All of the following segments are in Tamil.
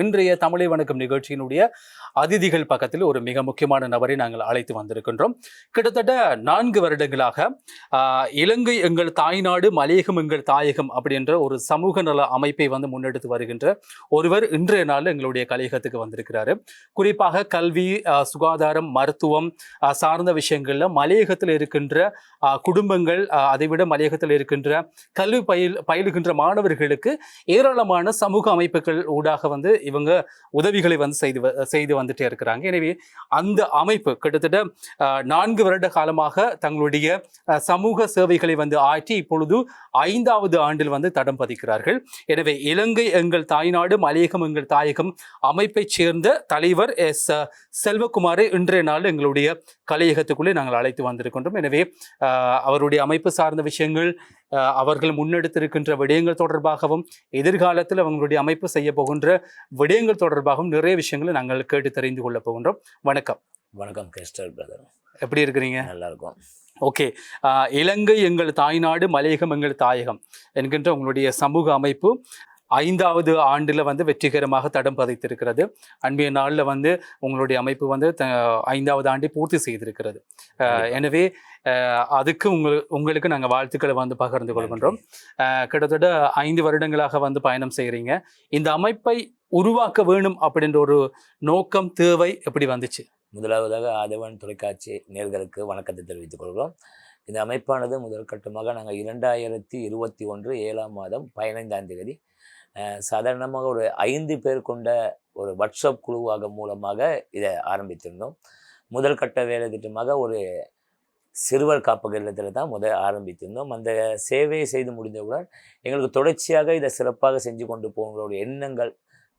இன்றைய தமிழை வணக்கம் நிகழ்ச்சியினுடைய அதிதிகள் பக்கத்தில் ஒரு மிக முக்கியமான நபரை நாங்கள் அழைத்து வந்திருக்கின்றோம். கிட்டத்தட்ட நான்கு வருடங்களாக இலங்கை எங்கள் தாய்நாடு மலையகம் எங்கள் தாயகம் அப்படின்ற ஒரு சமூக நல அமைப்பை வந்து முன்னெடுத்து வருகின்ற ஒருவர் இன்றைய நாள் எங்களுடைய கலையகத்துக்கு வந்திருக்கிறாரு. குறிப்பாக கல்வி சுகாதாரம் மருத்துவம் சார்ந்த விஷயங்களில் மலையகத்தில் இருக்கின்ற குடும்பங்கள் அதைவிட மலையகத்தில் இருக்கின்ற கல்வி பயில் பயிலுகின்ற மாணவர்களுக்கு ஏராளமான சமூக அமைப்புகள் ஊடாக வந்து இவங்க உதவிகளை வந்து செய்து வ- செய்து வந்துட்டே இருக்கிறாங்க. எனவே அந்த அமைப்பு கிட்டத்தட்ட நான்கு வருட காலமாக தங்களுடைய சமூக சேவைகளை வந்து ஆற்றி இப்பொழுது ஐந்தாவது ஆண்டில் வந்து தடம் பதிக்கிறார்கள். எனவே இலங்கை எங்கள் தாய்நாடு மலையகம் எங்கள் தாயகம் அமைப்பைச் சேர்ந்த தலைவர் எஸ் செல்வகுமாரை இன்றைய நாள் எங்களுடைய கலையகத்துக்குள்ளே நாங்கள் அழைத்து வந்திருக்கின்றோம். எனவே அவருடைய அமைப்பு சார்ந்த விஷயங்கள் அவர்கள் முன்னெடுத்திருக்கின்ற விடயங்கள் தொடர்பாகவும் எதிர்காலத்தில் அவங்களுடைய அமைப்பு செய்ய போகின்ற விடயங்கள் தொடர்பாகவும் நிறைய விஷயங்களை நாங்கள் கேட்டு தெரிந்து கொள்ள போகின்றோம். வணக்கம். வணக்கம் கிறிஸ்டல் பிரதர். எப்படி இருக்கிறீங்க? நல்லா இருக்கும் ஓகே இலங்கை எங்கள் தாய்நாடு மலையகம் எங்கள் தாயகம் என்கின்ற உங்களுடைய சமூக அமைப்பு ஐந்தாவது ஆண்டில் வந்து வெற்றிகரமாக தடம் பதித்திருக்கிறது. அன்றைய நாளில் வந்து உங்களுடைய அமைப்பு வந்து த- ஐந்தாவது ஆண்டை பூர்த்தி செய்திருக்கிறது. எனவே அதுக்கு உங்கள் உங்களுக்கு நாங்கள் வாழ்த்துக்களை வந்து பகிர்ந்து கொள்கின்றோம். கிட்டத்தட்ட ஐந்து வருடங்களாக வந்து பயணம் செய்கிறீங்க இந்த அமைப்பை உருவாக்க வேணும் அப்படின்ற ஒரு நோக்கம் தேவை எப்படி வந்துச்சு? முதலாவதாக ஆதவன் தொலைக்காட்சி நேர்களுக்கு வணக்கத்தை தெரிவித்துக் கொள்கிறோம். இந்த அமைப்பானது முதல் கட்டமாக நாங்கள் இரண்டாயிரத்தி இருபத்தி ஒன்று ஏழாம் மாதம் பதினைந்தாம் தேதி சாதாரணமாக ஒரு ஐந்து பேர் கொண்ட ஒரு வாட்ஸ்அப் குழுவாக மூலமாக இதை ஆரம்பித்திருந்தோம். முதல் கட்ட வேலை திட்டமாக ஒரு சிறுவர் காப்பக இல்லத்தில் தான் முதல் ஆரம்பித்திருந்தோம். அந்த சேவையை செய்து முடிந்தவுடன் எங்களுக்கு தொடர்ச்சியாக இதை சிறப்பாக செஞ்சு கொண்டு போகிற எண்ணங்கள்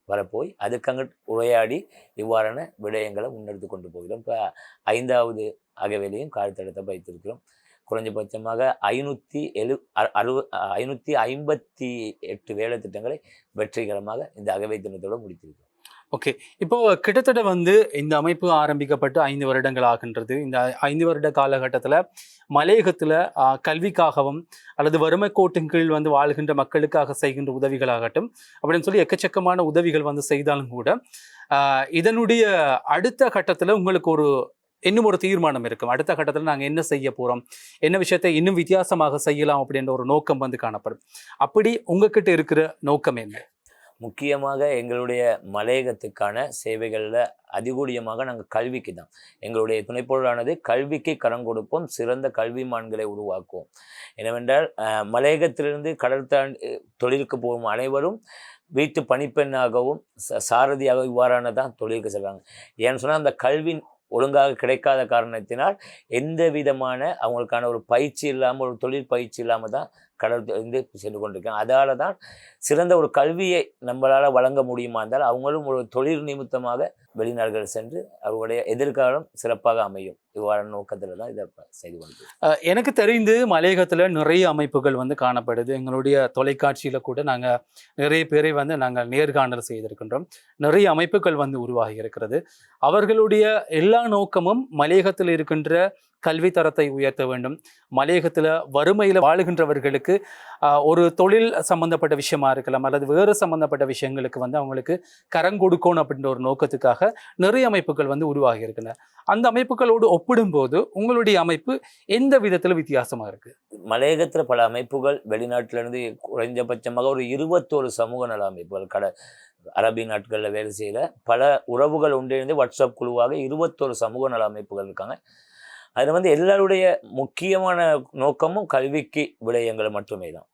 வரப்போய் அதுக்கங்க உரையாடி இவ்வாறான விடயங்களை முன்னெடுத்து கொண்டு போகிறோம். இப்போ ஐந்தாவது அகவேலையும் காலத்தடத்தை வைத்திருக்கிறோம். குறைஞ்சபட்சமாக ஐநூற்றி எழு அ- ஐநூற்றி ஐம்பத்தி எட்டு வேலை திட்டங்களை வெற்றிகரமாக இந்த அகவை தினத்தோடு முடித்திருக்கிறோம். ஓகே. இப்போ கிட்டத்தட்ட வந்து இந்த அமைப்பு ஆரம்பிக்கப்பட்டு ஐந்து வருடங்கள் ஆகின்றது. இந்த ஐந்து வருட காலகட்டத்தில் மலையகத்தில் கல்விக்காகவும் அல்லது வறுமை கோட்டின் கீழ் வந்து வாழ்கின்ற மக்களுக்காக செய்கின்ற உதவிகளாகட்டும் அப்படின்னு சொல்லி எக்கச்சக்கமான உதவிகள் வந்து செய்தாலும் கூட இதனுடைய அடுத்த கட்டத்தில் உங்களுக்கு ஒரு இன்னும் ஒரு தீர்மானம் இருக்கும். அடுத்த கட்டத்தில் நாங்கள் என்ன செய்ய போகிறோம் என்ன விஷயத்தை இன்னும் வித்தியாசமாக செய்யலாம் அப்படின்ற ஒரு நோக்கம் வந்து காணப்படும். அப்படி உங்ககிட்ட இருக்கிற நோக்கம் என்ன? முக்கியமாக எங்களுடைய மலையகத்துக்கான சேவைகளில் அதிகூடியமாக நாங்கள் கல்விக்கு தான். எங்களுடைய துணைப்பொருளானது கல்விக்கு கரம் கொடுப்போம் சிறந்த கல்விமான்களை உருவாக்குவோம். என்னவென்றால் மலையகத்திலிருந்து கடல் தாண்டி தொழிலுக்கு போகும் அனைவரும் வீட்டு பணிப்பெண்ணாகவும் ச சாரதியாக இவ்வாறான தான் தொழிலுக்கு செல்வாங்க. ஏன்னு சொன்னால் அந்த கல்வி ஒழுங்காக கிடைக்காத காரணத்தினால் எந்த விதமான அவங்களுக்கான ஒரு பயிற்சி இல்லாமல் ஒரு தொழில் பயிற்சி இல்லாமல் தான் கடல் இருந்து சென்று கொண்டிருக்கேன் அதால் தான் சிறந்த ஒரு கல்வியை நம்மளால் வழங்க முடியுமா இருந்தால் அவங்களும் ஒரு தொழில் நிமித்தமாக வெளிநாடுகள் சென்று அவர்களுடைய எதிர்காலம் சிறப்பாக அமையும். இவ்வாறான நோக்கத்தில் தான் இதை செய்து கொண்டு எனக்கு தெரிந்து மலையகத்தில் நிறைய அமைப்புகள் வந்து காணப்படுது. எங்களுடைய தொலைக்காட்சியில் கூட நாங்கள் நிறைய பேரை வந்து நாங்கள் நேர்காணல் செய்திருக்கின்றோம். நிறைய அமைப்புகள் வந்து உருவாகி இருக்கிறது. அவர்களுடைய எல்லா நோக்கமும் மலையகத்தில் இருக்கின்ற கல்வி தரத்தை உயர்த்த வேண்டும். மலையகத்தில் வறுமையில் வாழுகின்றவர்களுக்கு ஒரு தொழில் சம்பந்தப்பட்ட விஷயமா இருக்கலாம் அல்லது வேறு சம்பந்தப்பட்ட விஷயங்களுக்கு வந்து அவங்களுக்கு கரம் கொடுக்கணும் அப்படின்ற ஒரு நோக்கத்துக்காக நிறைய அமைப்புகள் வந்து உருவாகி இருக்கின்றன. அந்த அமைப்புகளோடு ஒப்பிடும்போது உங்களுடைய அமைப்பு எந்த விதத்தில் வித்தியாசமாக இருக்குது மலையகத்தில் பல அமைப்புகள் வெளிநாட்டிலிருந்து குறைஞ்சபட்சமாக ஒரு இருபத்தோரு சமூக நல அமைப்புகள் கட அரபி நாட்களில் வேலை செய்கிற பல உறவுகள் ஒன்றிணைந்து வாட்ஸ்அப் குழுவாக இருபத்தோரு சமூக நல அமைப்புகள் இருக்காங்க. அதில் வந்து எல்லாருடைய முக்கியமான நோக்கமும் கல்விக்கு விடயங்கள் மட்டுமே தான்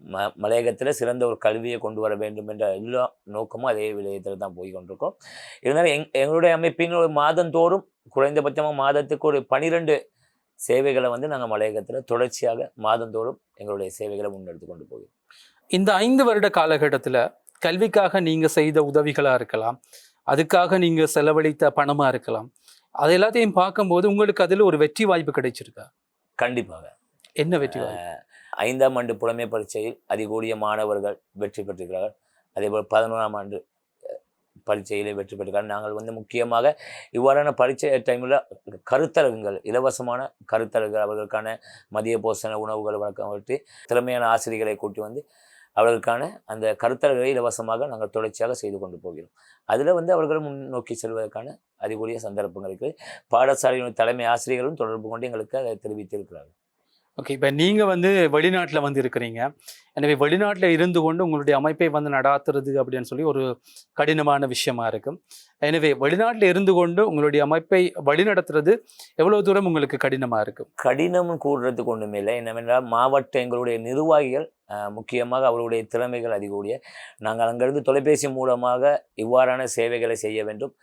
ம மலையகத்தில் சிறந்த ஒரு கல்வியை கொண்டு வர வேண்டும் என்ற எல்லா நோக்கமும் அதே விடயத்தில் தான் போய் கொண்டிருக்கோம் இருந்தாலும் எங் எங்களுடைய அமைப்பின் ஒரு மாதந்தோறும் குறைந்தபட்சமாக மாதத்துக்கு ஒரு பனிரெண்டு சேவைகளை வந்து நாங்கள் மலையகத்தில் தொடர்ச்சியாக மாதந்தோறும் எங்களுடைய சேவைகளை முன்னெடுத்து கொண்டு போகிறோம். இந்த ஐந்து வருட காலகட்டத்தில் கல்விக்காக நீங்கள் செய்த உதவிகளாக இருக்கலாம் அதுக்காக நீங்கள் செலவழித்த பணமாக இருக்கலாம் அது எல்லாத்தையும் பார்க்கும்போது உங்களுக்கு அதில் ஒரு வெற்றி வாய்ப்பு கிடைச்சிருக்கா? கண்டிப்பாக. என்ன வெற்றி ஐந்தாம் ஆண்டு புலமை பரீட்சையில் அதிகூடிய மாணவர்கள் வெற்றி பெற்றிருக்கிறார்கள். அதேபோல் பதினோராம் ஆண்டு பரீட்சையிலே வெற்றி பெற்றிருக்கிறார்கள். நாங்கள் வந்து முக்கியமாக இவ்வாறான பரீட்சை டைமில் கருத்தரங்குகள் இலவசமான கருத்தரங்குகள் அவர்களுக்கான மதிய போஷண உணவுகள் வழக்கம் விட்டு திறமையான ஆசிரியர்களை கூட்டி வந்து அவர்களுக்கான அந்த கருத்தரங்களை இலவசமாக நாங்கள் தொடர்ச்சியாக செய்து கொண்டு போகிறோம். அதில் வந்து அவர்கள் முன்னோக்கி செல்வதற்கான அறிகுறிய சந்தர்ப்பங்கள் இருக்குது. பாடசாலையின் தலைமை ஆசிரியர்களும் தொடர்பு கொண்டு எங்களுக்கு அதை தெரிவித்திருக்கிறார்கள். ஓகே இப்போ நீங்கள் வந்து வெளிநாட்டில் வந்து இருக்கிறீங்க. எனவே வெளிநாட்டில் இருந்து கொண்டு உங்களுடைய அமைப்பை வந்து நடாத்துறது அப்படின்னு சொல்லி ஒரு கடினமான விஷயமா இருக்கும். எனவே வெளிநாட்டில் இருந்து கொண்டு உங்களுடைய அமைப்பை வழிநடத்துறது எவ்வளோ தூரம் உங்களுக்கு கடினமாக இருக்கும்? கடினம் கூடுறதுக்கு ஒன்றுமே இல்லை. என்னவென்றால் மாவட்ட எங்களுடைய நிர்வாகிகள் முக்கியமாக அவருடைய திறமைகள் அதிகூடிய நாங்கள் அங்கிருந்து தொலைபேசி மூலமாக இவ்வாறான சேவைகளை செய்ய வேண்டும்.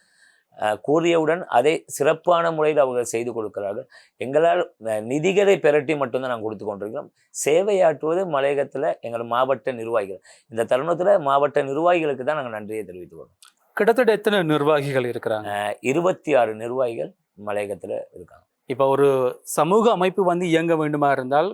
கூறியவுடன் அதை சிறப்பான முறையில் அவர்கள் செய்து கொடுக்கிறார்கள். எங்களால் நிதிகளை பெரட்டி மட்டும்தான் நாங்கள் கொடுத்து கொண்டிருக்கிறோம். சேவையாற்றுவது மலையகத்தில் எங்கள் மாவட்ட நிர்வாகிகள். இந்த தருணத்தில் மாவட்ட நிர்வாகிகளுக்கு தான் நாங்கள் நன்றியை தெரிவித்துக் கொள்கிறோம். கிட்டத்தட்ட எத்தனை நிர்வாகிகள் இருக்கிறாங்க? இருபத்தி ஆறு நிர்வாகிகள் மலையகத்தில் இருக்காங்க. இப்போ ஒரு சமூக அமைப்பு வந்து இயங்க வேண்டுமா இருந்தால்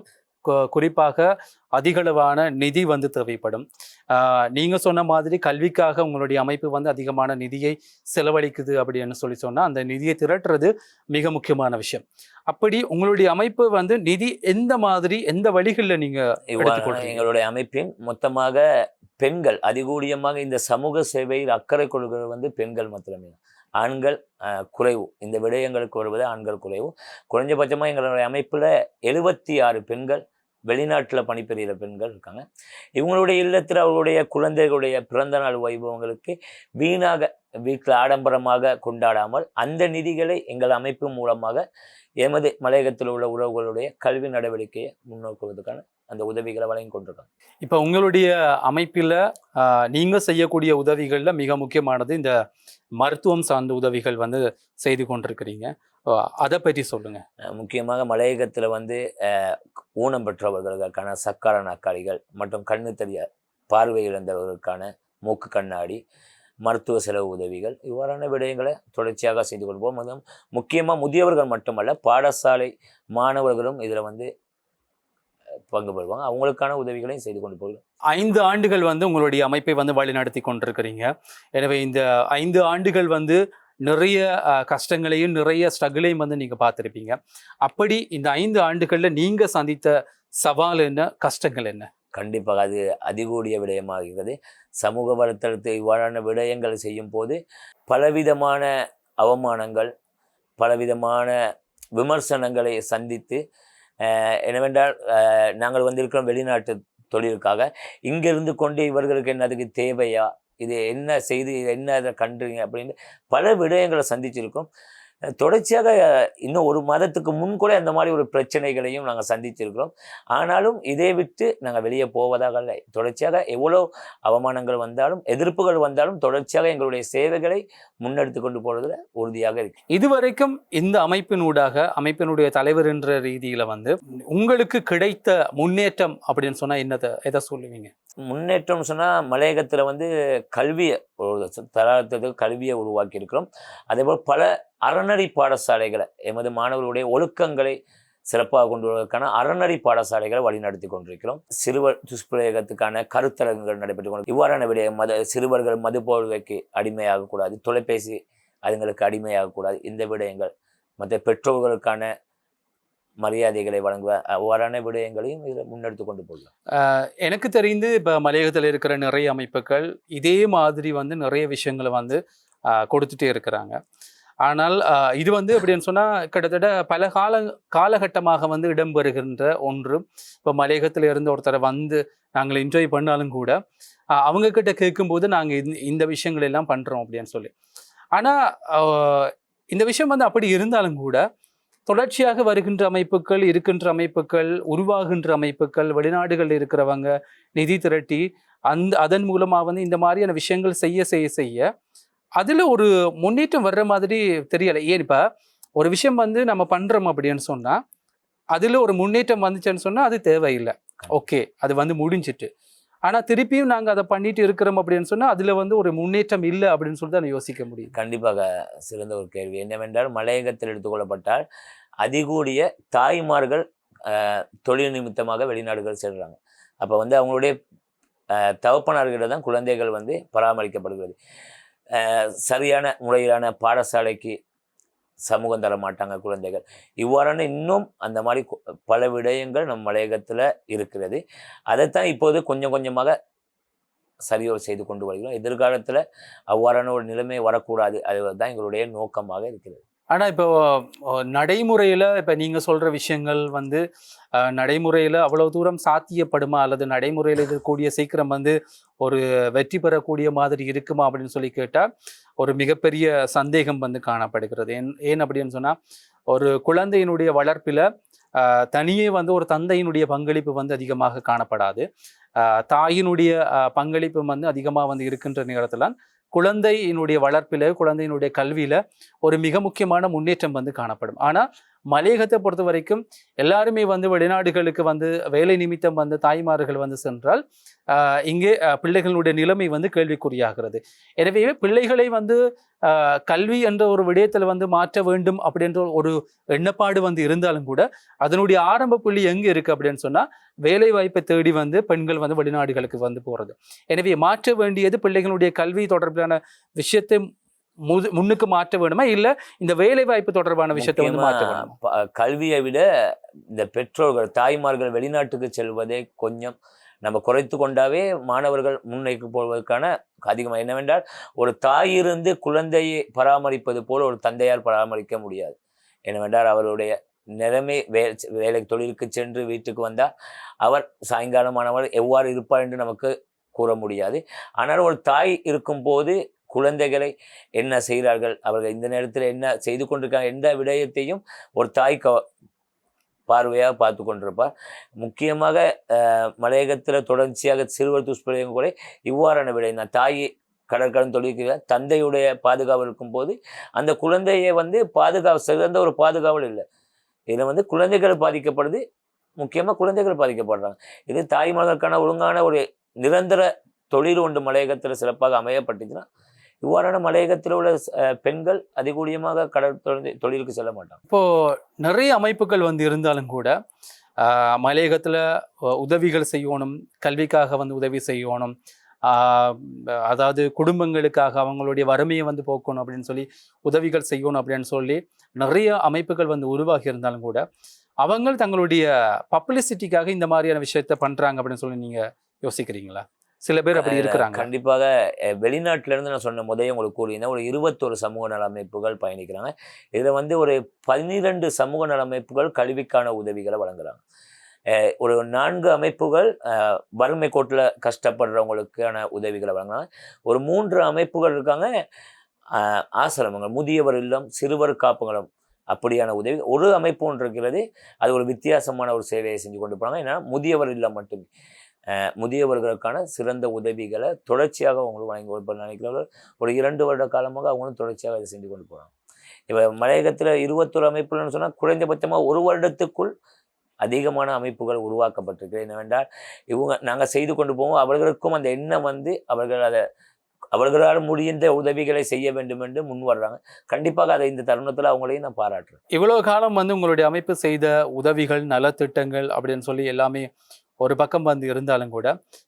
குறிப்பாக அதிகளவான நிதி வந்து தேவைப்படும். ஆஹ் நீங்க சொன்ன மாதிரி கல்விக்காக உங்களுடைய அமைப்பு வந்து அதிகமான நிதியை செலவழிக்குது அப்படின்னு சொல்லி சொன்னா அந்த நிதியை திரட்டுறது மிக முக்கியமான விஷயம். அப்படி உங்களுடைய அமைப்பு வந்து நிதி எந்த மாதிரி எந்த வழிகளில் நீங்க இவ்வாறான எடுத்துக்கொள்றீங்க? எங்களுடைய அமைப்பின் மொத்தமாக பெண்கள் அதிகூடியமாக இந்த சமூக சேவையில் அக்கறை கொள்கிறது வந்து பெண்கள் மாத்திரமே ஆண்கள் குறைவு. இந்த விடயங்களுக்கு வருவது ஆண்கள் குறைவு. குறைஞ்சபட்சமாக எங்களுடைய அமைப்பில் எழுபத்தி ஆறு பெண்கள் வெளிநாட்டில் பணிபுரிகிற பெண்கள் இருக்காங்க. இவங்களுடைய இல்லத்தில் அவர்களுடைய குழந்தைகளுடைய பிறந்த நாள் வைபவங்களுக்கு வீணாக வீட்டில் ஆடம்பரமாக கொண்டாடாமல் அந்த நிதிகளை எங்கள் அமைப்பு மூலமாக எமது மலையகத்தில் உள்ள உறவுகளுடைய கல்வி நடவடிக்கையை முன்னோக்குவதற்கான அந்த உதவிகளை வழங்கி கொண்டிருக்காங்க. இப்போ உங்களுடைய அமைப்பில் நீங்க செய்யக்கூடிய உதவிகள்ல மிக முக்கியமானது இந்த மருத்துவம் சார்ந்த உதவிகள் வந்து செய்து கொண்டிருக்கிறீங்க. அதை பற்றி சொல்லுங்க. அஹ் முக்கியமாக மலையகத்தில் வந்து ஊனம் பெற்றவர்களுக்கான சக்கர நாற்காலிகள் மற்றும் கண்ணு தெரிய பார்வை இழந்தவர்களுக்கான மூக்கு கண்ணாடி மருத்துவ செலவு உதவிகள். இவ்வாறான விடயங்களை தொடர்ச்சியாக செய்து கொள்வோம். அதுவும் முக்கியமாக முதியவர்கள் மட்டுமல்ல பாடசாலை மாணவர்களும் இதில் வந்து பங்கு பெறுவாங்க. அவங்களுக்கான உதவிகளையும் செய்து கொண்டு போகிறோம் ஐந்து ஆண்டுகள் வந்து உங்களுடைய அமைப்பை வந்து வழிநடத்தி கொண்டிருக்கிறீங்க. எனவே இந்த ஐந்து ஆண்டுகள் வந்து நிறைய கஷ்டங்களையும் நிறைய ஸ்ட்ரகிளையும் வந்து நீங்கள் பார்த்துருப்பீங்க. அப்படி இந்த ஐந்து ஆண்டுகளில் நீங்கள் சந்தித்த சவால் என்ன? கஷ்டங்கள் என்ன? கண்டிப்பாக அது அதிகூடிய விடயமாகிறது. சமூக வலைத்தளத்தை இவ்வாறான விடயங்கள் செய்யும் போது பலவிதமான அவமானங்கள் பலவிதமான விமர்சனங்களை சந்தித்து என்னவென்றால் நாங்கள் வந்திருக்கிறோம் வெளிநாட்டு தொழிலுக்காக. இங்கிருந்து கொண்டு இவர்களுக்கு என்ன அதுக்கு தேவையா? இது என்ன செய்து இது என்ன அதை கண்டுறீங்க? அப்படின்னு பல விடயங்களை சந்திச்சிருக்கோம். தொடர்ச்சியாக இன்னும் ஒரு மாதத்துக்கு முன் கூட அந்த மாதிரி ஒரு பிரச்சனைகளையும் நாங்கள் சந்தித்திருக்கிறோம் ஆனாலும் இதை விட்டு நாங்கள் வெளியே போவதாக இல்லை. தொடர்ச்சியாக எவ்வளோ அவமானங்கள் வந்தாலும் எதிர்ப்புகள் வந்தாலும் தொடர்ச்சியாக எங்களுடைய சேவைகளை முன்னெடுத்து கொண்டு போகிறதுல உறுதியாக இருக்கு. இதுவரைக்கும் இந்த அமைப்பினூடாக அமைப்பினுடைய தலைவர் என்ற ரீதியில் வந்து உங்களுக்கு கிடைத்த முன்னேற்றம் அப்படின்னு சொன்னால் என்னதை எதை சொல்லுவீங்க? முன்னேற்றம் சொன்னால் மலையகத்தில் வந்து கல்வியை ஒரு தராதத்துக்கு கல்வியை உருவாக்கி இருக்கிறோம் அதேபோல் பல அறநெறி பாடசாலைகளை எமது மாணவர்களுடைய ஒழுக்கங்களை சிறப்பாக கொண்டு வருவதற்கான அறநெறி பாடசாலைகளை வழிநடத்தி கொண்டிருக்கிறோம். சிறுவர் துஷ்பிரயோகத்துக்கான கருத்தரங்குகள் நடைபெற்று கொண்டு இவ்வாறான விட மத சிறுவர்கள் மது போர்வைக்கு அடிமையாகக்கூடாது தொலைபேசி அதுங்களுக்கு அடிமையாகக்கூடாது இந்த விடயங்கள் மற்ற பெற்றோர்களுக்கான மரியாதைகளை வழங்குவ அவ்வாறான விடயங்களையும் இதில் முன்னெடுத்து கொண்டு போகலாம். எனக்கு தெரிந்து இப்போ மலையகத்தில் இருக்கிற நிறைய அமைப்புகள் இதே மாதிரி வந்து நிறைய விஷயங்களை வந்து கொடுத்துட்டே இருக்கிறாங்க. ஆனால் இது வந்து எப்படின்னு சொன்னால் கிட்டத்தட்ட பல கால காலகட்டமாக வந்து இடம்பெறுகின்ற ஒன்று. இப்போ மலையகத்தில் இருந்து ஒருத்தரை வந்து நாங்கள் என்ஜாய் பண்ணாலும் கூட அவங்கக்கிட்ட அவங்க கிட்ட கேட்கும்போது நாங்கள் இந்த இந்த விஷயங்கள் எல்லாம் பண்ணுறோம் அப்படின்னு சொல்லி. ஆனால் இந்த விஷயம் வந்து அப்படி இருந்தாலும் கூட தொடர்ச்சியாக வருகின்ற அமைப்புகள் இருக்கின்ற அமைப்புகள் உருவாகின்ற அமைப்புகள் வெளிநாடுகளில் இருக்கிறவங்க நிதி திரட்டி அந்த அதன் மூலமாக வந்து இந்த மாதிரியான விஷயங்கள் செய்ய செய்ய செய்ய அதில் ஒரு முன்னேற்றம் வர்ற மாதிரி தெரியலை. ஏன் இப்போ ஒரு விஷயம் வந்து நம்ம பண்ணுறோம் அப்படின்னு சொன்னால் அதில் ஒரு முன்னேற்றம் வந்துச்சுன்னு சொன்னால் அது தேவையில்லை. ஓகே அது வந்து முடிஞ்சிட்டு. ஆனால் திருப்பியும் நாங்கள் அதை பண்ணிட்டு இருக்கிறோம் அப்படின்னு சொன்னால் அதில் வந்து ஒரு முன்னேற்றம் இல்லை அப்படின்னு சொல்லி தான் யோசிக்க முடியும் கண்டிப்பாக சிறந்த ஒரு கேள்வி. என்னவென்றால் மலையகத்தில் எடுத்துக்கொள்ளப்பட்டால் அதிகூடிய தாய்மார்கள் தொழில் நிமித்தமாக வெளிநாடுகள் செல்கிறாங்க அப்போ வந்து அவங்களுடைய அஹ், தகப்பனார்கிட்ட தான் குழந்தைகள் வந்து பராமரிக்கப்படுகிறது. சரியான முறையிலான பாடசாலைக்கு சமூகம் தர மாட்டாங்க குழந்தைகள். இவ்வாறான இன்னும் அந்த மாதிரி பல விடயங்கள் நம் மலையகத்தில் இருக்கிறது. அதைத்தான் இப்போது கொஞ்சம் கொஞ்சமாக சரியோடு செய்து கொண்டு வருகிறோம். எதிர்காலத்தில் அவ்வாறான ஒரு நிலைமை வரக்கூடாது. அதுதான் எங்களுடைய நோக்கமாக இருக்கிறது. ஆனால் இப்போ நடைமுறையில் இப்போ நீங்கள் சொல்கிற விஷயங்கள் வந்து நடைமுறையில் அவ்வளோ தூரம் சாத்தியப்படுமா? அல்லது நடைமுறையில் இருக்கக்கூடிய சீக்கிரம் வந்து ஒரு வெற்றி பெறக்கூடிய மாதிரி இருக்குமா? அப்படின்னு சொல்லி கேட்டால் ஒரு மிகப்பெரிய சந்தேகம் வந்து காணப்படுகிறது. ஏன் ஏன் அப்படின்னு சொன்னால் ஒரு குழந்தையினுடைய வளர்ப்பில் தனியே வந்து ஒரு தந்தையினுடைய பங்களிப்பு வந்து அதிகமாக காணப்படாது. தாயினுடைய பங்களிப்பு வந்து அதிகமாக வந்து இருக்கின்ற நேரத்தில் குழந்தையினுடைய வளர்ப்பில குழந்தையினுடைய கல்வியில ஒரு மிக முக்கியமான முன்னேற்றம் வந்து காணப்படும். ஆனா மலையகத்தை பொறுத்த வரைக்கும் எல்லாருமே வந்து வெளிநாடுகளுக்கு வந்து வேலை நிமித்தம் வந்து தாய்மார்கள் வந்து சென்றால் இங்கே பிள்ளைகளுடைய நிலைமை வந்து கேள்விக்குறியாகிறது. எனவே பிள்ளைகளை வந்து கல்வி என்ற ஒரு விடயத்தில் வந்து மாற்ற வேண்டும் அப்படின்ற ஒரு எண்ணப்பாடு வந்து இருந்தாலும் கூட அதனுடைய ஆரம்ப புள்ளி எங்கே இருக்குது அப்படின்னு சொன்னால் வேலை வாய்ப்பை தேடி வந்து பெண்கள் வந்து வெளிநாடுகளுக்கு வந்து போகிறது எனவே மாற்ற வேண்டியது பிள்ளைகளுடைய கல்வி தொடர்பான விஷயத்தை முது முன்னுக்கு மாற்ற வேணுமா? இல்ல இந்த வேலை வாய்ப்பு தொடர்பான விஷயத்தை வந்து மாற்ற வேணுமா? கல்வியை விட இந்த பெற்றோர்கள் தாய்மார்கள் வெளிநாட்டுக்கு செல்வதை கொஞ்சம் நம்ம குறைத்து கொண்டாவே மாணவர்கள் முன்னைக்கு போவதற்கான அதிகமாக என்னவென்றால் ஒரு தாய் இருந்து குழந்தையை பராமரிப்பது போல ஒரு தந்தையார் பராமரிக்க முடியாது. என்னவென்றால் அவருடைய நிலைமை வே வேலை தொழிலுக்கு சென்று வீட்டுக்கு வந்தால் அவர் சாயங்காலமானவர் எவ்வாறு இருப்பார் என்று நமக்கு கூற முடியாது. ஆனால் ஒரு தாய் இருக்கும்போது குழந்தைகளை என்ன செய்கிறார்கள்? அவர்கள் இந்த நேரத்தில் என்ன செய்து கொண்டிருக்காங்க? எந்த விடயத்தையும் ஒரு தாய் க பார்வையாக பார்த்து கொண்டிருப்பார். முக்கியமாக மலையகத்தில் தொடர்ச்சியாக சிறுவர் துஷ்பிரயோகம் கூட இவ்வாறான விடயம் தான். தாய் கடற்கடன் தொழிலுக்கு தந்தையுடைய பாதுகாவல் இருக்கும்போது அந்த குழந்தையை வந்து பாதுகா சிறந்த ஒரு பாதுகாவல் இல்லை. இதில் வந்து குழந்தைகள் பாதிக்கப்படுது. முக்கியமாக குழந்தைகள் பாதிக்கப்படுறாங்க. இது தாய்மார்களுக்கான ஒழுங்கான ஒரு நிரந்தர தொழில் ஒன்று மலையகத்தில் சிறப்பாக அமையப்பட்டுச்சுன்னா இவ்வாறான மலையகத்தில் உள்ள பெண்கள் அதிகூடியமாக கடல் தொழிலுக்கு செல்ல மாட்டாங்க. இப்போ நிறைய அமைப்புகள் வந்து இருந்தாலும் கூட மலையகத்தில் மலையகத்துல உதவிகள் செய்யணும் கல்விக்காக வந்து உதவி செய்யணும் அதாவது குடும்பங்களுக்காக அவங்களுடைய வறுமையை வந்து போக்கணும் அப்படின்னு சொல்லி உதவிகள் செய்யணும் அப்படின்னு சொல்லி நிறைய அமைப்புகள் வந்து உருவாகி இருந்தாலும் கூட அவங்க தங்களுடைய பப்ளிசிட்டிக்காக இந்த மாதிரியான விஷயத்த பண்றாங்க அப்படின்னு சொல்லி நீங்க யோசிக்கிறீங்களா? சில பேர் அப்படி இருக்கிறாங்க. கண்டிப்பாக அஹ், வெளிநாட்டுல இருந்து நான் சொன்ன முதலே உங்களுக்கு கூறியிருந்தேன் ஒரு இருபத்தொரு சமூக நல அமைப்புகள் பயணிக்கிறாங்க. இதுல வந்து ஒரு பதினிரெண்டு சமூக நல அமைப்புகள் கல்விக்கான உதவிகளை வழங்குறாங்க. ஒரு நான்கு அமைப்புகள் வறுமை கோட்டில் கஷ்டப்படுறவங்களுக்கான உதவிகளை வழங்குறாங்க. ஒரு மூன்று அமைப்புகள் இருக்காங்க. ஆசிரமங்கள் முதியவர் இல்லம் சிறுவர் காப்புங்களும் அப்படியான உதவி. ஒரு அமைப்பு ஒன்று இருக்கிறது. அது ஒரு வித்தியாசமான ஒரு சேவையை செஞ்சு கொண்டு போகிறாங்க ஏன்னா முதியவர் இல்லம் மட்டுமே. முதியவர்களுக்கான சிறந்த உதவிகளை தொடர்ச்சியாக அவங்களுக்கு வழங்கி இப்போ நினைக்கிறவர்கள் ஒரு இரண்டு வருட காலமாக அவங்களும் தொடர்ச்சியாக அதை செஞ்சு கொண்டு போகிறாங்க இப்போ மலையகத்தில் இருபத்தொரு அமைப்புகள்னு சொன்னால் குறைந்தபட்சமாக ஒரு வருடத்துக்குள் அதிகமான அமைப்புகள் உருவாக்கப்பட்டிருக்கு. என்னவென்றால் இவங்க நாங்கள் செய்து கொண்டு போவோம். அவர்களுக்கும் அந்த எண்ணம் வந்து அவர்கள் அதை அவர்களால் முடிந்த உதவிகளை செய்ய வேண்டும் என்று முன் வர்றாங்க. கண்டிப்பாக அதை இந்த தருணத்தில் அவங்களையும் நான் பாராட்டுறேன். இவ்வளோ காலம் வந்து உங்களுடைய அமைப்பு செய்த உதவிகள் நலத்திட்டங்கள் அப்படின்னு சொல்லி எல்லாமே ஒரு பக்கம் வந்து இருந்தாலும் கூட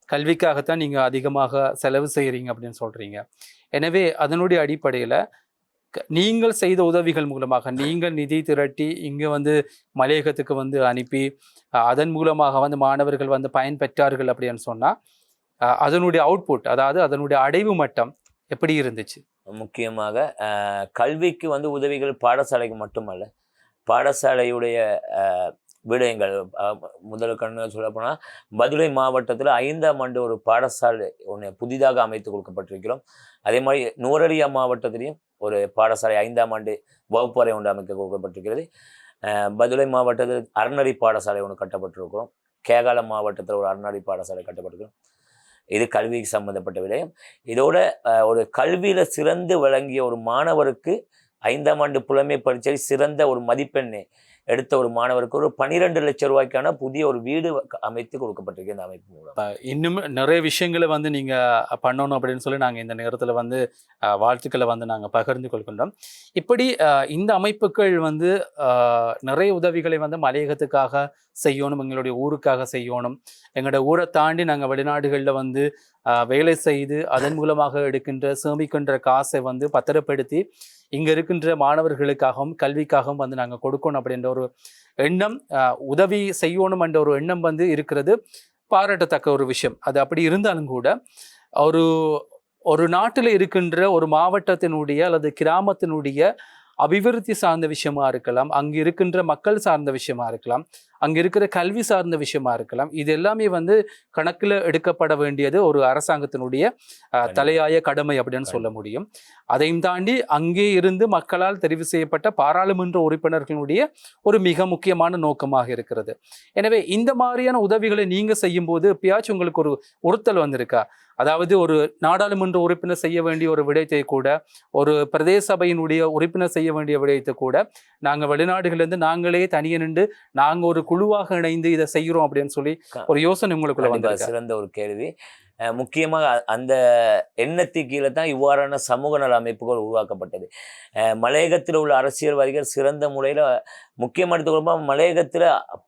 கல்விக்காகத்தான் நீங்கள் அதிகமாக செலவு செய்கிறீங்க அப்படின்னு சொல்கிறீங்க எனவே அதனுடைய அடிப்படையில் க- நீங்கள் செய்த உதவிகள் மூலமாக நீங்கள் நிதி திரட்டி இங்கே வந்து மலையகத்துக்கு வந்து அனுப்பி அதன் மூலமாக வந்து மாணவர்கள் வந்து பயன்பெற்றார்கள் அப்படின்னு சொன்னால் அதனுடைய அவுட்புட் அதாவது அதனுடைய அடைவு மட்டம் எப்படி இருந்துச்சு? முக்கியமாக கல்விக்கு வந்து உதவிகள் பாடசாலைக்கு மட்டுமல்ல பாடசாலையுடைய விடயங்கள். முதல் கண்ணு சொல்லப்போனால் மதுரை மாவட்டத்தில் ஐந்தாம் ஆண்டு ஒரு பாடசாலை ஒன்று புதிதாக அமைத்து கொடுக்கப்பட்டிருக்கிறோம். அதே மாதிரி நூரடியா மாவட்டத்திலையும் ஒரு பாடசாலை ஐந்தாம் ஆண்டு வகுப்பறை ஒன்று அமைக்க கொடுக்கப்பட்டிருக்கிறது. மதுரை மாவட்டத்தில் அறநெறி பாடசாலை ஒன்று கட்டப்பட்டிருக்கிறோம். கேகால மாவட்டத்தில் ஒரு அறநெறி பாடசாலை கட்டப்பட்டிருக்கிறோம். இது கல்விக்கு சம்பந்தப்பட்ட விடயம். இதோட ஒரு கல்வியில் சிறந்து விளங்கிய ஒரு மாணவருக்கு ஐந்தாம் ஆண்டு புலமை பரீட்சை சிறந்த ஒரு மதிப்பெண்ணை எடுத்த ஒரு மாணவருக்கு ஒரு பன்னிரெண்டு லட்சம் ரூபாய்க்கான புதிய ஒரு வீடு அமைத்து கொடுக்கப்பட்டிருக்கு இந்த அமைப்பு மூலம். இன்னும் நிறைய விஷயங்களை வந்து நீங்க பண்ணணும் அப்படின்னு சொல்லி நாங்க இந்த நேரத்தில் வந்து வாழ்த்துக்களை வந்து நாங்கள் பகிர்ந்து கொள்கின்றோம். இப்படி அஹ், இந்த அமைப்புகள் வந்து நிறைய உதவிகளை வந்து மலையகத்துக்காக செய்யணும் எங்களுடைய ஊருக்காக செய்யணும். எங்களோட ஊரை தாண்டி நாங்கள் வெளிநாடுகளில் வந்து வேலை செய்து அதன் மூலமாக எடுக்கின்ற சேமிக்கின்ற காசை வந்து பத்திரப்படுத்தி இங்கே இருக்கின்ற மாணவர்களுக்காகவும் கல்விக்காகவும் வந்து நாங்கள் கொடுக்கணும் அப்படின்ற ஒரு எண்ணம் உதவி செய்யணும் என்ற ஒரு எண்ணம் வந்து இருக்கிறது. பாராட்டத்தக்க ஒரு விஷயம். அது அப்படி இருந்தாலும் கூட ஒரு ஒரு நாட்டில் இருக்கின்ற ஒரு மாவட்டத்தினுடைய அல்லது கிராமத்தினுடைய அபிவிருத்தி சார்ந்த விஷயமா இருக்கலாம் அங்கு இருக்கின்ற மக்கள் சார்ந்த விஷயமா இருக்கலாம் அங்க இருக்கிற கல்வி சார்ந்த விஷயமா இருக்கலாம். இது எல்லாமே வந்து கணக்குல எடுக்கப்பட வேண்டியது ஒரு அரசாங்கத்தினுடைய தலையாய கடமை அப்படின்னு சொல்ல முடியும். அதையும் தாண்டி அங்கே இருந்து மக்களால் தெரிவு செய்யப்பட்ட பாராளுமன்ற உறுப்பினர்களுடைய ஒரு மிக முக்கியமான நோக்கமாக இருக்கிறது. எனவே இந்த மாதிரியான உதவிகளை நீங்க செய்யும் போது எப்பயாச்சும் உங்களுக்கு ஒரு உறுத்தல் வந்திருக்கா? அதாவது ஒரு நாடாளுமன்ற உறுப்பினர் செய்ய வேண்டிய ஒரு விடயத்தை கூட ஒரு பிரதேச சபையினுடைய உறுப்பினர் செய்ய வேண்டிய விடயத்தை கூட நாங்க வெளிநாடுகள்ல இருந்து நாங்களே தனியே நின்று நாங்க ஒரு குழுவாக இணைந்து இதை செய்கிறோம் அப்படின்னு சொல்லி ஒரு யோசனை உங்களுக்குள்ள வந்திருக்கா? சிறந்த ஒரு கேள்வி. முக்கியமாக அந்த எண்ணத்துக்கு கீழே தான் இவ்வாறான சமூக நல அமைப்புகள் உருவாக்கப்பட்டது. மலையகத்தில் உள்ள அரசியல்வாதிகள் சிறந்த முறையில் முக்கியமாக எடுத்துக்கொள்ளும்போது மலையகத்தில்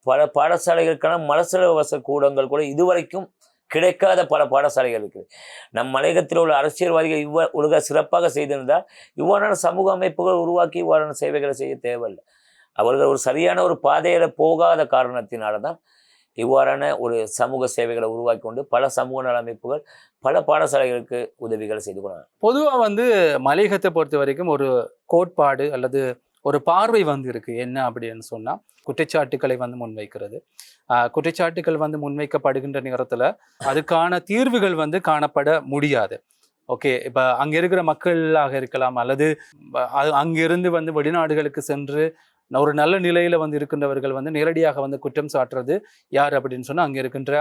பல பாடசாலைகளுக்கான மலசல வச கூடங்கள் கூட இதுவரைக்கும் கிடைக்காத பல பாடசாலைகள் இருக்குது. நம் மலையகத்தில் உள்ள அரசியல்வாதிகள் இவ்வ ஒழுங்கா சிறப்பாக செய்திருந்தால் இவ்வாறான சமூக அமைப்புகள் உருவாக்கி இவ்வாறான சேவைகளை செய்ய தேவையில்லை. அவர்கள் ஒரு சரியான ஒரு பாதையில போகாத காரணத்தினால தான் இவ்வாறான ஒரு சமூக சேவைகளை உருவாக்கி கொண்டு பல சமூக நல அமைப்புகள் பல பாடசாலைகளுக்கு உதவிகளை செய்து கொண்டாங்க பொதுவாக வந்து மலையகத்தை பொறுத்த வரைக்கும் ஒரு கோட்பாடு அல்லது ஒரு பார்வை வந்து இருக்கு. என்ன அப்படின்னு சொன்னால் குற்றச்சாட்டுக்களை வந்து முன்வைக்கிறது. ஆஹ் குற்றச்சாட்டுகள் வந்து முன்வைக்கப்படுகின்ற நேரத்துல அதுக்கான தீர்வுகள் வந்து காணப்பட முடியாது. ஓகே இப்போ அங்க இருக்கிற மக்களாக இருக்கலாம் அல்லது அங்கிருந்து வந்து வெளிநாடுகளுக்கு சென்று ஒரு நல்ல நிலையில் வந்து இருக்கின்றவர்கள் வந்து நேரடியாக வந்து குற்றம் சாட்டுறது யார் அப்படின்னு சொன்னால் அங்கே இருக்கின்ற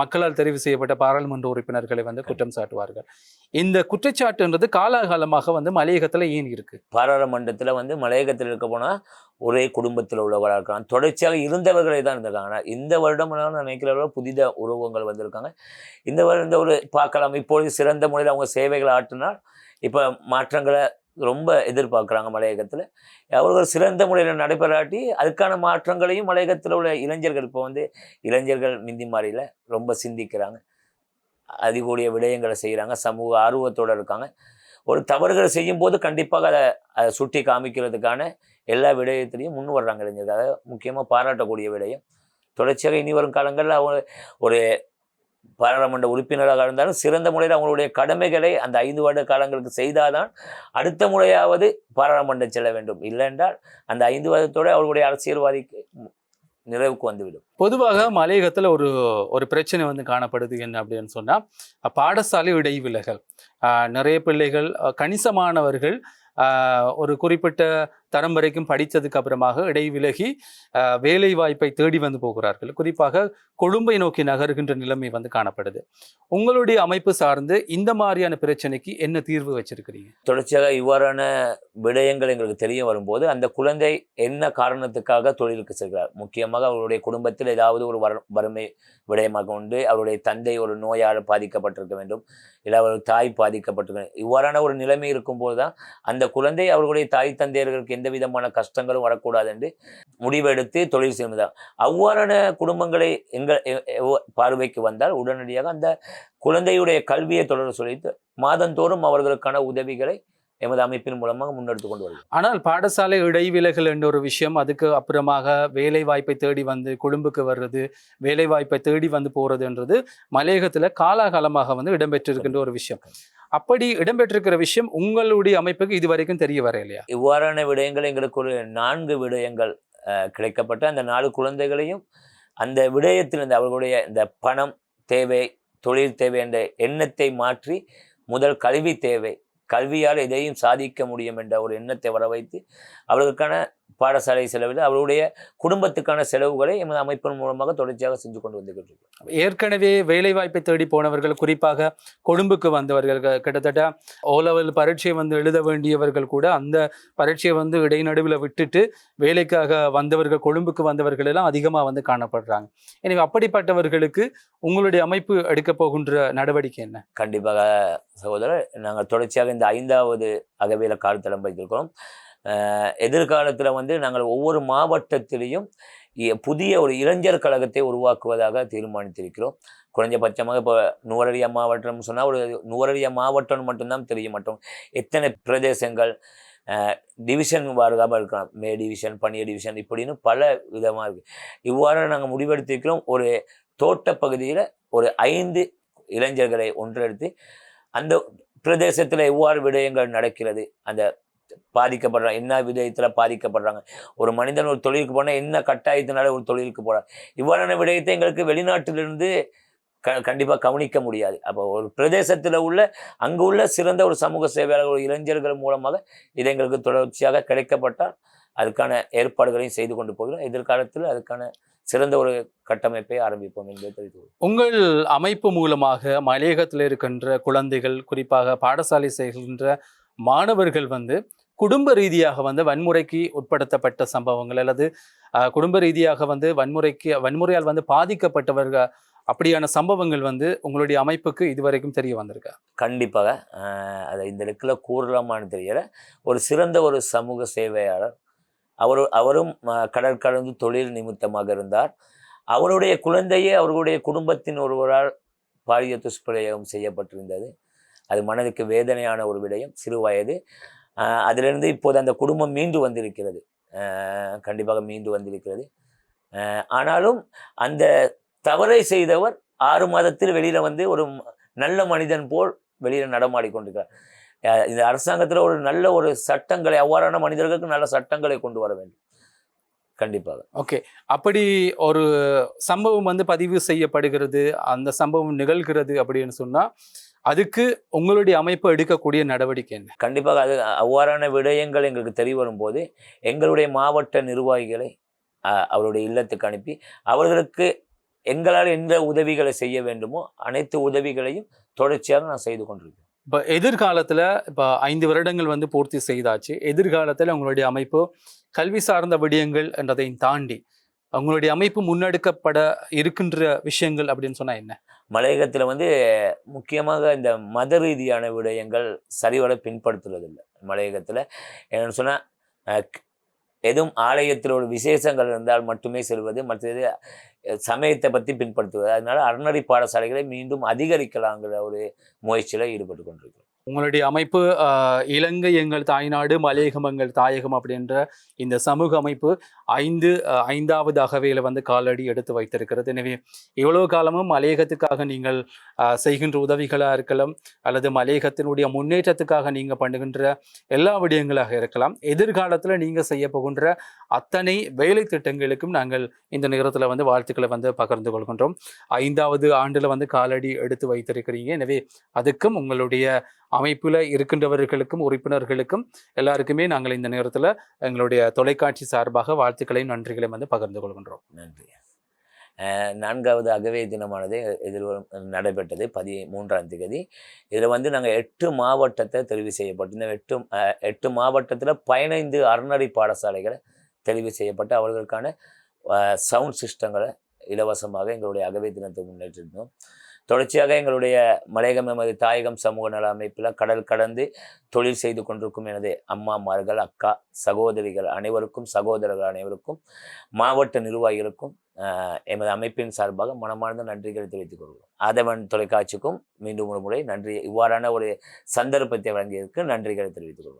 மக்களால் தெரிவு செய்யப்பட்ட பாராளுமன்ற உறுப்பினர்களை வந்து குற்றம் சாட்டுவார்கள். இந்த குற்றச்சாட்டுன்றது காலாகாலமாக வந்து மலையகத்தில் ஏன் இருக்குது பாராளுமன்றத்தில் வந்து மலையகத்தில் இருக்க போனால் ஒரே குடும்பத்தில் உள்ளவர்களாக இருக்கலாம். தொடர்ச்சியாக இருந்தவர்களே தான் இருந்திருக்காங்க. ஆனால் இந்த வருடம் நினைக்கிறவர்கள் புதித உருவங்கள் வந்திருக்காங்க. இந்த வருடம் இந்த ஒரு பார்க்கலாம். இப்பொழுது சிறந்த முறையில் அவங்க சேவைகளை ஆற்றினால் இப்போ மாற்றங்களை ரொம்ப எதிர்பார்க்குறாங்க மலையகத்தில். அவர்கள் சிறந்த முறையில் நடைபெறாட்டி அதுக்கான மாற்றங்களையும் மலையகத்தில் உள்ள இளைஞர்கள் இப்போ வந்து இளைஞர்கள் மிந்தி மாதிரியில் ரொம்ப சிந்திக்கிறாங்க. அதிகூடிய விடயங்களை செய்கிறாங்க சமூக ஆர்வத்தோடு இருக்காங்க. ஒரு தவறுகளை செய்யும்போது கண்டிப்பாக அதை அதை சுட்டி காமிக்கிறதுக்கான எல்லா விடயத்திலையும் முன் வர்றாங்க இளைஞர்கள். அதை முக்கியமாக பாராட்டக்கூடிய விடயம். தொடர்ச்சியாக இனி வரும் காலங்களில் அவங்க ஒரு பாராளுமன்ற உறுப்பினராக இருந்தாலும் சிறந்த முறையில் அவங்களுடைய கடமைகளை அந்த ஐந்து வருட காலங்களுக்கு செய்தாதான் அடுத்த முறையாவது பாராளுமன்றம் செல்ல வேண்டும். இல்லைன்றால் அந்த ஐந்து வருடத்தோடு அவர்களுடைய அரசியல்வாதிக்கு நிறைவுக்கு வந்துவிடும். பொதுவாக மலையகத்தில் ஒரு ஒரு பிரச்சனை வந்து காணப்படுது என்ன அப்படின்னு சொன்னால் பாடசாலை இடைவிலகல். நிறைய பிள்ளைகள் கணிசமானவர்கள் ஒரு குறிப்பிட்ட தரம் வரைக்கும் படித்ததுக்கு அப்புறமாக இடைவிலகி வேலை வாய்ப்பை தேடி வந்து போகிறார்கள். குறிப்பாக கொழும்பை நோக்கி நகருகின்ற நிலைமை வந்து காணப்படுது. உங்களுடைய அமைப்பு சார்ந்து இந்த மாதிரியான பிரச்சனைக்கு என்ன தீர்வு வச்சிருக்கிறீங்க? தொடர்ச்சியாக இவ்வாறான விடயங்கள் எங்களுக்கு தெரிய வரும்போது அந்த குழந்தை என்ன காரணத்துக்காக தொழிலுக்கு செல்கிறார்? முக்கியமாக அவருடைய குடும்பத்தில் ஏதாவது ஒரு வர வறுமை விடயமாக உண்டு அவருடைய தந்தை ஒரு நோயால் பாதிக்கப்பட்டிருக்க வேண்டும் இல்லை அவருடைய தாய் பாதிக்கப்பட்டிருக்க இவ்வாறான ஒரு நிலைமை இருக்கும்போது தான் அந்த குழந்தை அவர்களுடைய தாய் தந்தையர்களுக்கு எந்த விதமான கஷ்டங்களும் வரக்கூடாது என்று முடிவெடுத்து தொழில் செய்வதால் அவ்வாறான குடும்பங்களை எங்கள் பார்வைக்கு வந்தால் உடனடியாக அந்த குழந்தையுடைய கல்வியை தொடர சொல்லித்து மாதந்தோறும் அவர்களுக்கான உதவிகளை எமது அமைப்பின் மூலமாக முன்னெடுத்து கொண்டு வருகிறோம். ஆனால் பாடசாலை இடைவிலகல் என்ற ஒரு விஷயம் அதுக்கு அப்புறமாக வேலை வாய்ப்பை தேடி வந்து கொழும்புக்கு வர்றது வேலை வாய்ப்பை தேடி வந்து போறதுன்றது மலையகத்துல காலாகாலமாக வந்து இடம்பெற்றிருக்கின்ற ஒரு விஷயம். அப்படி இடம்பெற்றிருக்கிற விஷயம் உங்களுடைய அமைப்புக்கு இது வரைக்கும் தெரிய வர இல்லையா இவ்வாறான விடயங்கள் எங்களுக்கு ஒரு நான்கு விடயங்கள் கிடைக்கப்பட்டு அந்த நாலு குழந்தைகளையும் அந்த விடயத்திலிருந்து அவர்களுடைய இந்த பணம் தேவை தொழில் தேவை என்ற எண்ணத்தை மாற்றி முதல் கல்வி தேவை கல்வியால் எதையும் சாதிக்க முடியும் என்ற ஒரு எண்ணத்தை வர வைத்து அவர்களுக்கான பாடசாலை செலவில் அவருடைய குடும்பத்துக்கான செலவுகளை எமது அமைப்பின் மூலமாக தொடர்ச்சியாக செஞ்சு கொண்டு வந்துகிட்டு ஏற்கனவே வேலை வாய்ப்பை தேடி போனவர்கள் குறிப்பாக கொழும்புக்கு வந்தவர்கள் கிட்டத்தட்ட ஓ லெவல் பரீட்சை வந்து எழுத வேண்டியவர்கள் கூட அந்த பரீட்சையை வந்து இடைநடுவில் விட்டுட்டு வேலைக்காக வந்தவர்கள் கொழும்புக்கு வந்தவர்கள் எல்லாம் அதிகமாக வந்து காணப்படுறாங்க. எனவே அப்படிப்பட்டவர்களுக்கு உங்களுடைய அமைப்பு எடுக்க போகின்ற நடவடிக்கை என்ன? கண்டிப்பாக சகோதரர் நாங்கள் தொடர்ச்சியாக இந்த ஐந்தாவது அகவியல காலத்தளம் வைத்திருக்கிறோம். அஹ் எதிர்காலத்தில் வந்து நாங்கள் ஒவ்வொரு மாவட்டத்திலையும் புதிய ஒரு இளைஞர் கழகத்தை உருவாக்குவதாக தீர்மானித்திருக்கிறோம். குறைஞ்சபட்சமாக இப்போ நுவரலியா மாவட்டம் சொன்னால் ஒரு நுவரலியா மாவட்டம் மட்டும்தான் தெரிய மாட்டோம் எத்தனை பிரதேசங்கள் டிவிஷன் வாரியாக இருக்கலாம். மே டிவிஷன் பனிய டிவிஷன் இப்படின்னு பல விதமாக இருக்குது இவ்வாறு நாங்கள் முடிவெடுத்திருக்கிறோம். ஒரு தோட்ட பகுதியில் ஒரு ஐந்து இளைஞர்களை ஒன்றெடுத்து அந்த பிரதேசத்தில் எவ்வாறு விடயங்கள் நடக்கிறது அந்த பாதிக்கப்படுறாங்க. என்ன விடயத்தில் பாதிக்கப்படுறாங்க? ஒரு மனிதன் ஒரு தொழிலுக்கு போனால் என்ன கட்டாயத்தினால ஒரு தொழிலுக்கு போகிறார் இவ்வாறான விடயத்தை எங்களுக்கு வெளிநாட்டிலிருந்து க கண்டிப்பாக கவனிக்க முடியாது. அப்போ ஒரு பிரதேசத்தில் உள்ள அங்கு உள்ள சிறந்த ஒரு சமூக சேவையாளர் ஒரு இளைஞர்கள் மூலமாக இது எங்களுக்கு தொடர்ச்சியாக கிடைக்கப்பட்டால் அதுக்கான ஏற்பாடுகளையும் செய்து கொண்டு போகிறோம். எதிர்காலத்தில் அதுக்கான சிறந்த ஒரு கட்டமைப்பை ஆரம்பிப்போம் என்பதை தெரிவித்து உங்கள் அமைப்பு மூலமாக மலையகத்தில் இருக்கின்ற குழந்தைகள் குறிப்பாக பாடசாலை செய்கின்ற மாணவர்கள் வந்து குடும்ப ரீதியாக வந்து வன்முறைக்கு உட்படுத்தப்பட்ட சம்பவங்கள் அல்லது குடும்ப ரீதியாக வந்து வன்முறைக்கு வன்முறையால் வந்து பாதிக்கப்பட்டவர்கள் அப்படியான சம்பவங்கள் வந்து உங்களுடைய அமைப்புக்கு இதுவரைக்கும் தெரிய வந்திருக்கா? கண்டிப்பாக. அதை இந்த இடத்துல கூறலாமான்னு தெரியல. ஒரு சிறந்த ஒரு சமூக சேவையாளர். அவர் அவரும் கடற்கடந்து தொழில் நிமித்தமாக இருந்தார். அவருடைய குழந்தையே அவர்களுடைய குடும்பத்தின் ஒருவரால் பாலிய துஷ்பிரயோகம் செய்யப்பட்டிருந்தது. அது மனதுக்கு வேதனையான ஒரு விடயம். சிறு வயது. அதிலிருந்து இப்போது அந்த குடும்பம் மீண்டு வந்திருக்கிறது. கண்டிப்பாக மீண்டு வந்திருக்கிறது. ஆனாலும் அந்த தவறை செய்தவர் ஆறு மாதத்தில் வெளியில் வந்து ஒரு நல்ல மனிதன் போல் வெளியில் நடமாடி கொண்டிருக்கிறார். இந்த அரசாங்கத்தில் ஒரு நல்ல ஒரு சட்டங்களை அவ்வாறான மனிதர்களுக்கு நல்ல சட்டங்களை கொண்டு வர வேண்டும். கண்டிப்பாக. ஓகே. அப்படி ஒரு சம்பவம் வந்து பதிவு செய்யப்படுகிறது. அந்த சம்பவம் நிகழ்கிறது அப்படின்னு சொன்னால் அதுக்கு உங்களுடைய அமைப்பு எடுக்கக்கூடிய நடவடிக்கை என்ன? கண்டிப்பாக அது அவ்வாறான விடயங்கள் எங்களுக்கு தெரிய வரும்போது எங்களுடைய மாவட்ட நிர்வாகிகளை அவருடைய இல்லத்துக்கு அனுப்பி அவர்களுக்கு எங்களால் எந்த உதவிகளை செய்ய வேண்டுமோ அனைத்து உதவிகளையும் தொடர்ச்சியாக நான் செய்து கொண்டிருக்கேன் இப்போ எதிர்காலத்துல இப்போ ஐந்து வருடங்கள் வந்து பூர்த்தி செய்தாச்சு. எதிர்காலத்துல உங்களுடைய அமைப்பு கல்வி சார்ந்த விடயங்கள் என்றதையும் தாண்டி அவங்களுடைய அமைப்பு முன்னெடுக்கப்பட இருக்கின்ற விஷயங்கள் அப்படின்னு சொன்னால் என்ன? மலையகத்தில் வந்து முக்கியமாக இந்த மத ரீதியான விடயங்கள் சரிவர பின்படுத்துவதில்லை மலையகத்தில் என்னென்னு சொன்னால் எதுவும் ஆலயத்தில் ஒரு விசேஷங்கள் இருந்தால் மட்டுமே செல்வது மற்றது சமயத்தை பற்றி பின்படுத்துவது அதனால் அறநடை பாடசாலைகளை மீண்டும் அதிகரிக்கலாங்கிற ஒரு முயற்சியில் ஈடுபட்டு கொண்டிருக்கிறோம். உங்களுடைய அமைப்பு இலங்கை எங்கள் தாய்நாடு மலையகம் எங்கள் தாயகம் அப்படின்ற இந்த சமூக அமைப்பு ஐந்து ஐந்தாவது அகவையில் வந்து காலடி எடுத்து வைத்திருக்கிறது. எனவே இவ்வளவு காலமும் மலையகத்துக்காக நீங்கள் செய்கின்ற உதவிகளாக இருக்கலாம் அல்லது மலையகத்தினுடைய முன்னேற்றத்துக்காக நீங்கள் பண்ணுகின்ற எல்லா விடயங்களாக இருக்கலாம். எதிர்காலத்தில் நீங்கள் செய்ய போகின்ற அத்தனை வேலை திட்டங்களுக்கும் நாங்கள் இந்த நேரத்தில் வந்து வாழ்த்துக்களை வந்து பகிர்ந்து கொள்கின்றோம். ஐந்தாவது ஆண்டில் வந்து காலடி எடுத்து வைத்திருக்கிறீங்க. எனவே அதுக்கும் உங்களுடைய அமைப்பில் இருக்கின்றவர்களுக்கும் உறுப்பினர்களுக்கும் எல்லாருக்குமே நாங்கள் இந்த நேரத்தில் எங்களுடைய தொலைக்காட்சி சார்பாக வாழ்த்துக்களையும் நன்றிகளையும் வந்து பகிர்ந்து கொள்கின்றோம். நன்றி. நான்காவது அகவே தினமானது எதிர்வரும் நடைபெற்றது பதி மூன்றாம் தேதி இதில் வந்து நாங்கள் எட்டு மாவட்டத்தை தெரிவு செய்யப்பட்டு இந்த எட்டு எட்டு மாவட்டத்தில் பதினைந்து அறநடை பாடசாலைகளை தெரிவு செய்யப்பட்டு அவர்களுக்கான சவுண்ட் சிஸ்டங்களை இலவசமாக எங்களுடைய அகவை தினத்தை முன்னேற்றிருந்தோம். தொடர்ச்சியாக எங்களுடைய மலையகம் எமது தாயகம் சமூக நல அமைப்பில் கடல் கடந்து தொழில் செய்து கொண்டிருக்கும் எனது அம்மாமார்கள் அக்கா சகோதரிகள் அனைவருக்கும் சகோதரர்கள் அனைவருக்கும் மாவட்ட நிர்வாகிகளுக்கும் எமது அமைப்பின் சார்பாக மனமார்ந்த நன்றிகளை தெரிவித்துக் கொள்கிறோம். ஆதவன் தொலைக்காட்சிக்கும் மீண்டும் ஒரு முறை நன்றி இவ்வாறான ஒரு சந்தர்ப்பத்தை வழங்கியதற்கு நன்றிகளை தெரிவித்துக் கொள்கிறோம்.